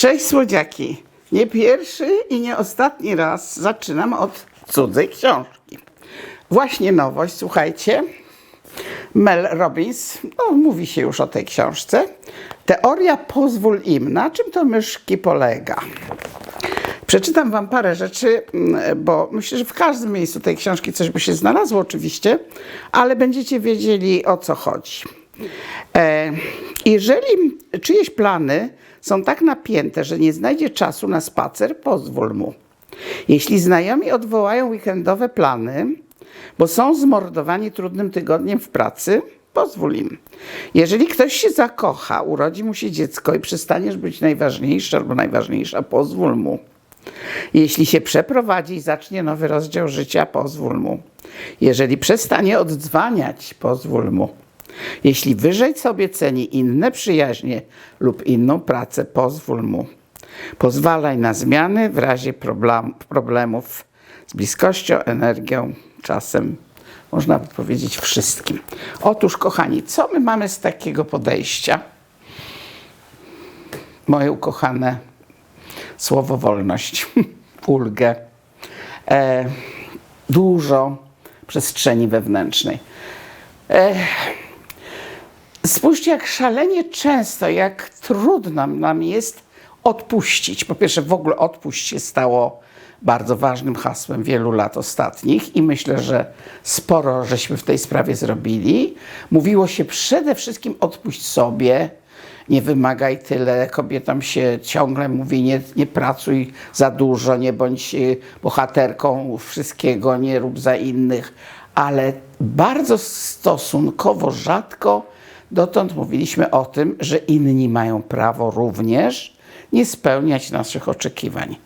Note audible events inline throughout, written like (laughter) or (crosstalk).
Cześć słodziaki. Nie pierwszy i nie ostatni raz zaczynam od cudzej książki. Właśnie nowość, słuchajcie. Mel Robbins, no mówi się już o tej książce. Teoria pozwól im. Na czym to myszki polega? Przeczytam Wam parę rzeczy, mm, bo myślę, że w każdym miejscu tej książki coś by się znalazło oczywiście, ale będziecie wiedzieli o co chodzi. E, jeżeli czyjeś plany są tak napięte, że nie znajdzie czasu na spacer, pozwól mu. Jeśli znajomi odwołają weekendowe plany, bo są zmordowani trudnym tygodniem w pracy, pozwól im. Jeżeli ktoś się zakocha, urodzi mu się dziecko i przestaniesz być najważniejszy albo najważniejsza, pozwól mu. Jeśli się przeprowadzi i zacznie nowy rozdział życia, pozwól mu. Jeżeli przestanie oddzwaniać, pozwól mu. Jeśli wyżej sobie ceni inne przyjaźnie lub inną pracę, pozwól mu. Pozwalaj na zmiany w razie problem, problemów z bliskością, energią, czasem, można by powiedzieć wszystkim. Otóż, kochani, co my mamy z takiego podejścia? Moje ukochane słowo wolność, (laughs) ulgę, e, dużo przestrzeni wewnętrznej. E, spójrzcie, jak szalenie często, jak trudno nam jest odpuścić. Po pierwsze, w ogóle odpuść się stało bardzo ważnym hasłem wielu lat ostatnich i myślę, że sporo żeśmy w tej sprawie zrobili. Mówiło się przede wszystkim odpuść sobie, nie wymagaj tyle, kobietom się ciągle mówi nie, nie pracuj za dużo, nie bądź y, bohaterką wszystkiego, nie rób za innych, ale bardzo stosunkowo rzadko dotąd mówiliśmy o tym, że inni mają prawo również nie spełniać naszych oczekiwań.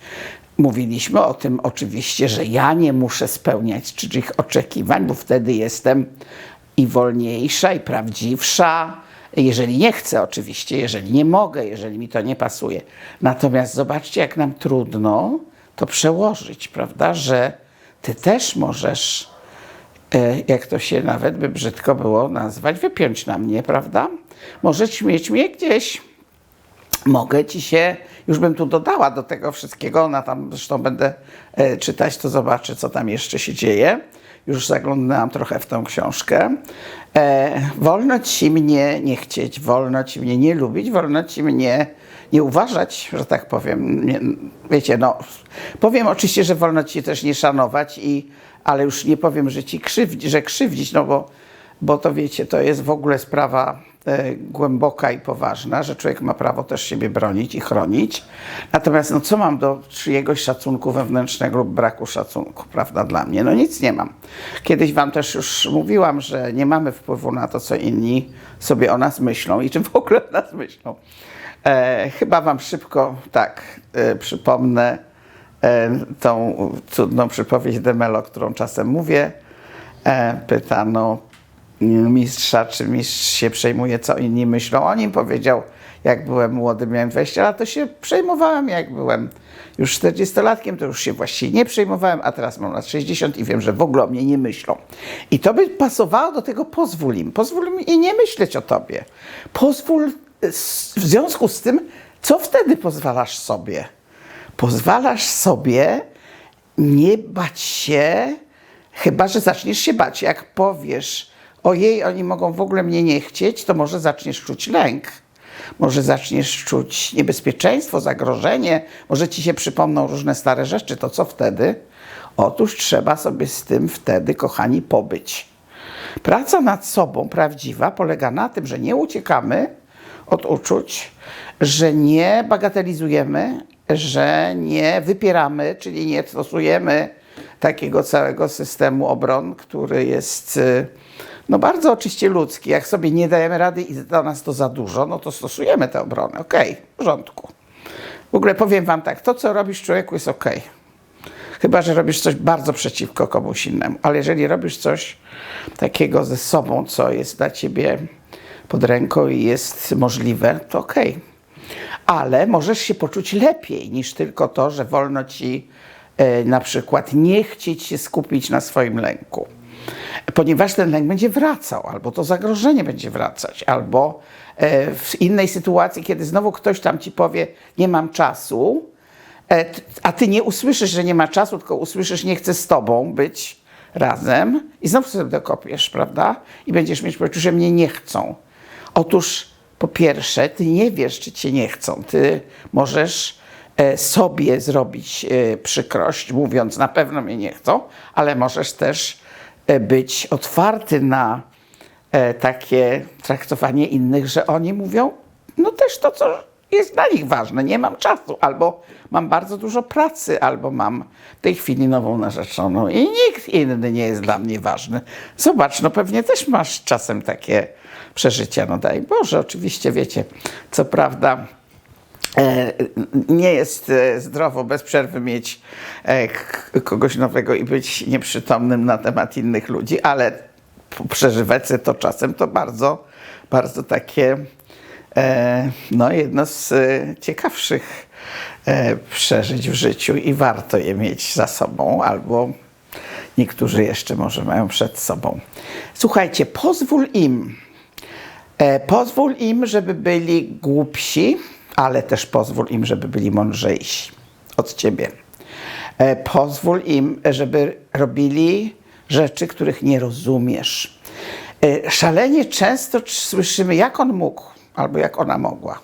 Mówiliśmy o tym oczywiście, że ja nie muszę spełniać czyjych oczekiwań, bo wtedy jestem i wolniejsza, i prawdziwsza, jeżeli nie chcę oczywiście, jeżeli nie mogę, jeżeli mi to nie pasuje. Natomiast zobaczcie, jak nam trudno to przełożyć, prawda, że ty też możesz, jak to się nawet by brzydko było nazwać, wypiąć na mnie, prawda? Możesz mieć mnie gdzieś mogę ci się, już bym tu dodała do tego wszystkiego, na tam zresztą będę e, czytać, to zobaczę, co tam jeszcze się dzieje. Już zaglądnęłam trochę w tą książkę. E, wolno ci mnie nie chcieć, wolno ci mnie nie lubić, wolno ci mnie nie uważać, że tak powiem. Nie, wiecie, no, powiem oczywiście, że wolno ci też nie szanować, i, ale już nie powiem, że ci krzywdzi, że krzywdzić, no bo, bo to wiecie, to jest w ogóle sprawa e, głęboka i poważna, że człowiek ma prawo też siebie bronić i chronić. Natomiast no, co mam do czyjegoś szacunku wewnętrznego lub braku szacunku, prawda, dla mnie? No nic nie mam. Kiedyś wam też już mówiłam, że nie mamy wpływu na to, co inni sobie o nas myślą i czym w ogóle o nas myślą. E, chyba wam szybko tak e, przypomnę tą cudną przypowieść Demelo, którą czasem mówię. E, pytano mistrza, czy mistrz się przejmuje, co inni myślą o nim. Powiedział, jak byłem młody, miałem 20 lat, to się przejmowałem, jak byłem już 40-latkiem, to już się właściwie nie przejmowałem, a teraz mam lat 60 i wiem, że w ogóle o mnie nie myślą. I to by pasowało do tego pozwól im. Pozwól im nie myśleć o tobie. Pozwól w związku z tym, co wtedy pozwalasz sobie? Pozwalasz sobie nie bać się, chyba że zaczniesz się bać. Jak powiesz, ojej, oni mogą w ogóle mnie nie chcieć, to może zaczniesz czuć lęk. Może zaczniesz czuć niebezpieczeństwo, zagrożenie, może ci się przypomną różne stare rzeczy. To co wtedy? Otóż trzeba sobie z tym wtedy, kochani, pobyć. Praca nad sobą prawdziwa polega na tym, że nie uciekamy od uczuć, że nie bagatelizujemy, że nie wypieramy, czyli nie stosujemy takiego całego systemu obron, który jest y, no bardzo oczywiście ludzki. Jak sobie nie dajemy rady i dla nas to za dużo, no to stosujemy te obrony. Okej, okay, w porządku. W ogóle powiem wam tak, to co robisz człowieku jest okej. Okay. Chyba, że robisz coś bardzo przeciwko komuś innemu. Ale jeżeli robisz coś takiego ze sobą, co jest dla ciebie pod ręką i jest możliwe, to okej. Okay. Ale możesz się poczuć lepiej niż tylko to, że wolno ci e, na przykład nie chcieć się skupić na swoim lęku. ponieważ ten lęk będzie wracał, albo to zagrożenie będzie wracać, albo e, w innej sytuacji, kiedy znowu ktoś tam ci powie, nie mam czasu, e, a ty nie usłyszysz, że nie ma czasu, tylko usłyszysz, nie chcę z tobą być razem i znowu sobie dokopiesz, prawda? I będziesz mieć poczucie, że mnie nie chcą. Otóż po pierwsze, ty nie wiesz, czy cię nie chcą. Ty możesz e, sobie zrobić e, przykrość, mówiąc, na pewno mnie nie chcą, ale możesz też e, być otwarty na takie traktowanie innych, że oni mówią, no też to, co jest dla nich ważne, nie mam czasu, albo mam bardzo dużo pracy, albo mam w tej chwili nową narzeczoną i nikt inny nie jest dla mnie ważny. Zobacz, no pewnie też masz czasem takie przeżycia, no daj Boże, oczywiście wiecie, co prawda e, nie jest e, zdrowo bez przerwy mieć e, kogoś nowego i być nieprzytomnym na temat innych ludzi, ale przeżywać to czasem to bardzo, bardzo takie no jedno z e, ciekawszych e, przeżyć w życiu i warto je mieć za sobą albo niektórzy jeszcze może mają przed sobą. Słuchajcie, pozwól im, E, pozwól im, żeby byli głupsi, ale też pozwól im, żeby byli mądrzejsi od ciebie. E, pozwól im, żeby robili rzeczy, których nie rozumiesz. E, szalenie często słyszymy, jak on mógł, albo jak ona mogła.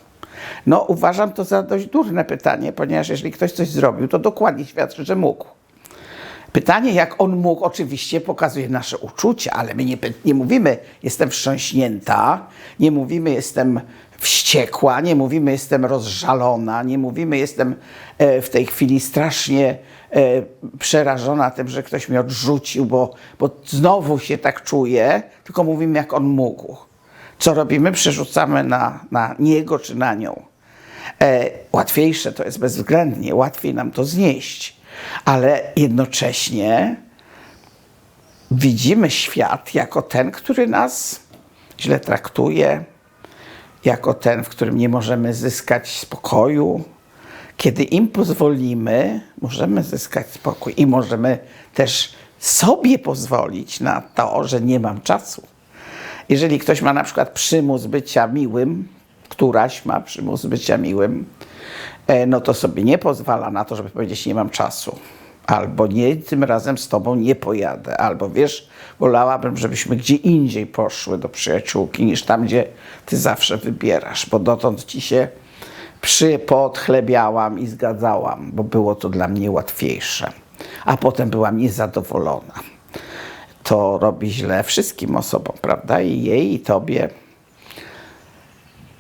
No, uważam to za dość durne pytanie, ponieważ jeżeli ktoś coś zrobił, to dokładnie świadczy, że mógł. Pytanie, jak on mógł, oczywiście pokazuje nasze uczucia, ale my nie, nie mówimy, jestem wstrząśnięta, nie mówimy, jestem wściekła, nie mówimy, jestem rozżalona, nie mówimy, jestem e, w tej chwili strasznie e, przerażona tym, że ktoś mnie odrzucił, bo, bo znowu się tak czuję, tylko mówimy, jak on mógł. Co robimy? Przerzucamy na, na niego czy na nią. E, łatwiejsze to jest bezwzględnie, łatwiej nam to znieść, ale jednocześnie widzimy świat jako ten, który nas źle traktuje, jako ten, w którym nie możemy zyskać spokoju. Kiedy im pozwolimy, możemy zyskać spokój i możemy też sobie pozwolić na to, że nie mam czasu. Jeżeli ktoś ma na przykład przymus bycia miłym, któraś ma przymus bycia miłym, e, no to sobie nie pozwala na to, żeby powiedzieć, nie mam czasu. Albo nie, tym razem z tobą nie pojadę. Albo wiesz, wolałabym, żebyśmy gdzie indziej poszły do przyjaciółki, niż tam, gdzie ty zawsze wybierasz, bo dotąd ci się przy podchlebiałam i zgadzałam, bo było to dla mnie łatwiejsze. A potem byłam niezadowolona. To robi źle wszystkim osobom, prawda? I jej, i tobie.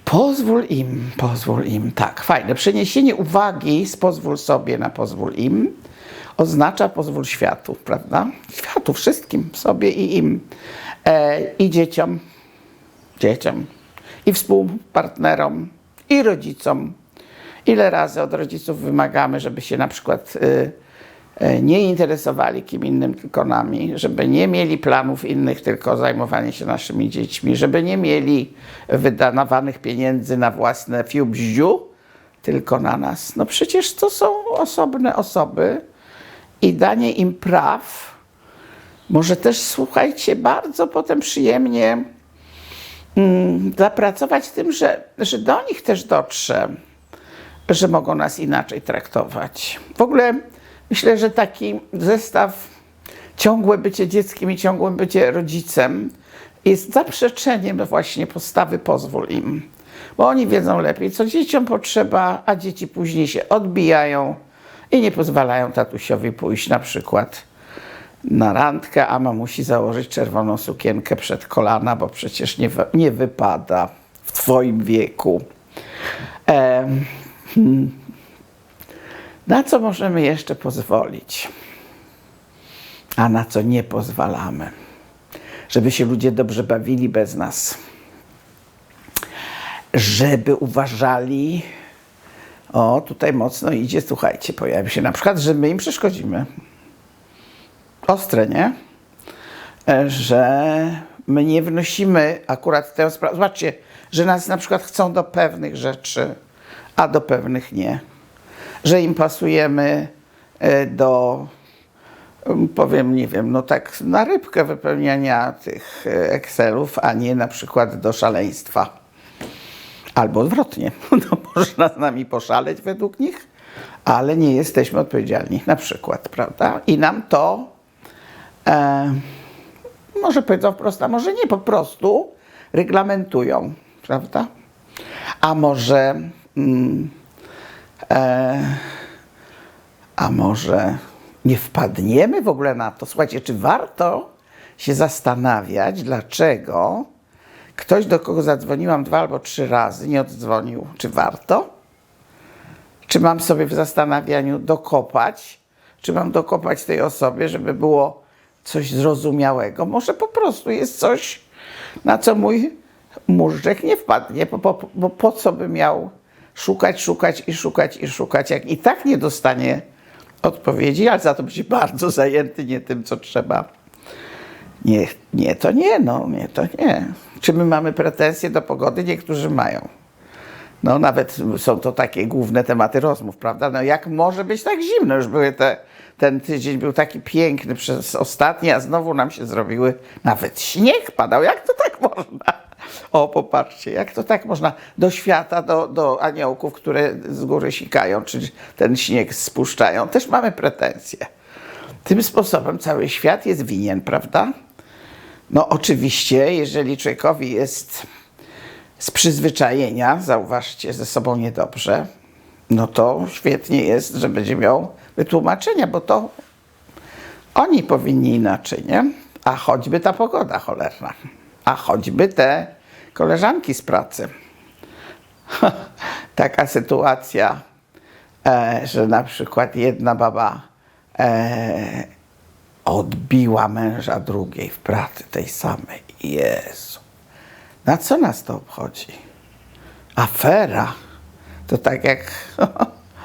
Pozwól im, pozwól im. Tak, fajne. Przeniesienie uwagi z pozwól sobie na pozwól im oznacza pozwól światu, prawda? Światu, wszystkim, sobie i im. E, I dzieciom, dzieciom, i współpartnerom, i rodzicom. Ile razy od rodziców wymagamy, żeby się na przykład y, nie interesowali kim innym, tylko nami, żeby nie mieli planów innych, tylko zajmowanie się naszymi dziećmi, żeby nie mieli wydawanych pieniędzy na własne fiubździu, tylko na nas. No przecież to są osobne osoby i danie im praw może też, słuchajcie, bardzo potem przyjemnie mm, zapracować tym, że, że do nich też dotrze, że mogą nas inaczej traktować. W ogóle myślę, że taki zestaw ciągłe bycie dzieckiem i ciągłe bycie rodzicem jest zaprzeczeniem właśnie postawy pozwól im. Bo oni wiedzą lepiej, co dzieciom potrzeba, a dzieci później się odbijają i nie pozwalają tatusiowi pójść na przykład na randkę, a ma musi założyć czerwoną sukienkę przed kolana, bo przecież nie, nie wypada w twoim wieku. Em, hmm. Na co możemy jeszcze pozwolić, a na co nie pozwalamy? Żeby się ludzie dobrze bawili bez nas. Żeby uważali, o tutaj mocno idzie, słuchajcie, pojawi się na przykład, że my im przeszkodzimy. Ostre, nie? E, Że my nie wnosimy akurat tę sprawę. Zobaczcie, że nas na przykład chcą do pewnych rzeczy, a do pewnych nie. Że im pasujemy e, do um, powiem, nie wiem, no tak na rybkę wypełniania tych e, Excelów, a nie na przykład do szaleństwa. Albo odwrotnie. (laughs) No, można z nami poszaleć według nich, ale nie jesteśmy odpowiedzialni na przykład, prawda? I nam to e, może powiedzą wprost, a może nie po prostu reglamentują, prawda? A może mm, a może nie wpadniemy w ogóle na to? Słuchajcie, czy warto się zastanawiać, dlaczego ktoś, do kogo zadzwoniłam dwa albo trzy razy, nie oddzwonił? Czy warto? Czy mam sobie w zastanawianiu dokopać? Czy mam dokopać tej osobie, żeby było coś zrozumiałego? Może po prostu jest coś, na co mój móżdżek nie wpadnie, bo po, bo po co by miał szukać, szukać i szukać i szukać, jak i tak nie dostanie odpowiedzi, ale za to będzie bardzo zajęty nie tym, co trzeba. Nie, nie, to nie, no, nie, to nie. Czy my mamy pretensje do pogody? Niektórzy mają. No nawet są to takie główne tematy rozmów, prawda? No jak może być tak zimno? Już były te, ten tydzień był taki piękny przez ostatni, a znowu nam się zrobiły, nawet śnieg padał. Jak to tak można? O, popatrzcie, jak to tak można do świata, do, do aniołków, które z góry sikają, czy ten śnieg spuszczają, też mamy pretensje. Tym sposobem cały świat jest winien, prawda? No oczywiście, jeżeli człowiekowi jest z przyzwyczajenia, zauważcie, ze sobą niedobrze, no to świetnie jest, że będzie miał wytłumaczenia, bo to oni powinni inaczej, nie? A choćby ta pogoda cholerna, a choćby te koleżanki z pracy. (laughs) Taka sytuacja, e, że na przykład jedna baba e, odbiła męża drugiej w pracy, tej samej. Jezu. Na co nas to obchodzi? Afera. To tak jak,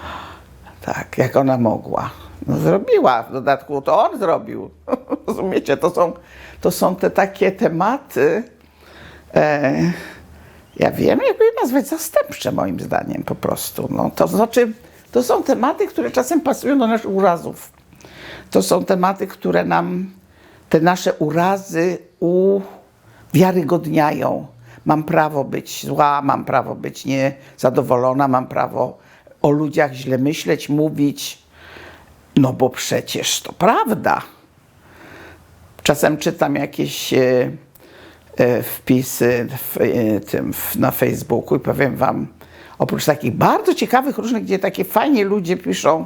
(laughs) tak jak ona mogła. No zrobiła, w dodatku to on zrobił. (laughs) Rozumiecie, to są, to są te takie tematy, e, ja wiem, jakby je nazwać zastępcze moim zdaniem po prostu. No, to znaczy, to są tematy, które czasem pasują do naszych urazów. To są tematy, które nam te nasze urazy uwiarygodniają. Mam prawo być zła, mam prawo być niezadowolona, mam prawo o ludziach źle myśleć, mówić. No bo przecież to prawda. Czasem czytam jakieś e, e, wpisy w, e, tym, na Facebooku i powiem wam, oprócz takich bardzo ciekawych różnych, gdzie takie fajnie ludzie piszą,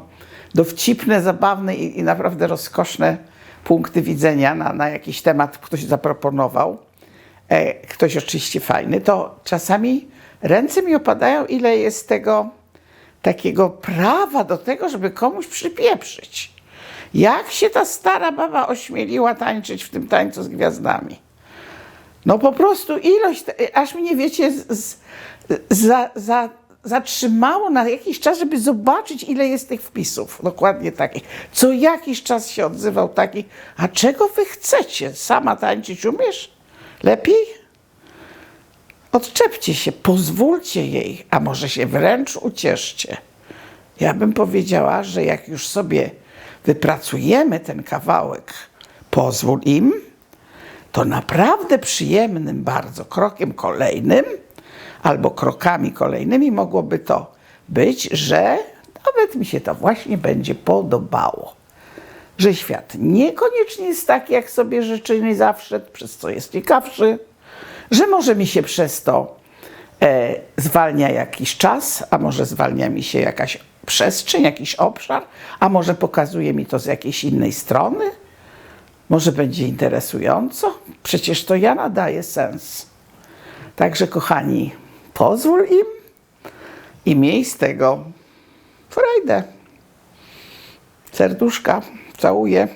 dowcipne, zabawne i, i naprawdę rozkoszne punkty widzenia na, na jakiś temat ktoś zaproponował, ktoś oczywiście fajny, to czasami ręce mi opadają, ile jest tego takiego prawa do tego, żeby komuś przypieprzyć. Jak się ta stara baba ośmieliła tańczyć w tym tańcu z gwiazdami? No po prostu ilość, aż mnie wiecie, z, z, za, za, zatrzymało na jakiś czas, żeby zobaczyć, ile jest tych wpisów. Dokładnie takich. Co jakiś czas się odzywał taki, a czego wy chcecie? Sama tańczyć umiesz? Lepiej? Odczepcie się, pozwólcie jej, a może się wręcz ucieszcie. Ja bym powiedziała, że jak już sobie wypracujemy ten kawałek, pozwól im, to naprawdę przyjemnym bardzo krokiem kolejnym, albo krokami kolejnymi mogłoby to być, że nawet mi się to właśnie będzie podobało. Że świat niekoniecznie jest taki, jak sobie życzymy zawsze, przez co jest ciekawszy, że może mi się przez to e, zwalnia jakiś czas, a może zwalnia mi się jakaś przestrzeń, jakiś obszar, a może pokazuje mi to z jakiejś innej strony. Może będzie interesująco? Przecież to ja nadaję sens. Także, kochani, pozwól im i miej z tego frajdę. Serduszka, całuję.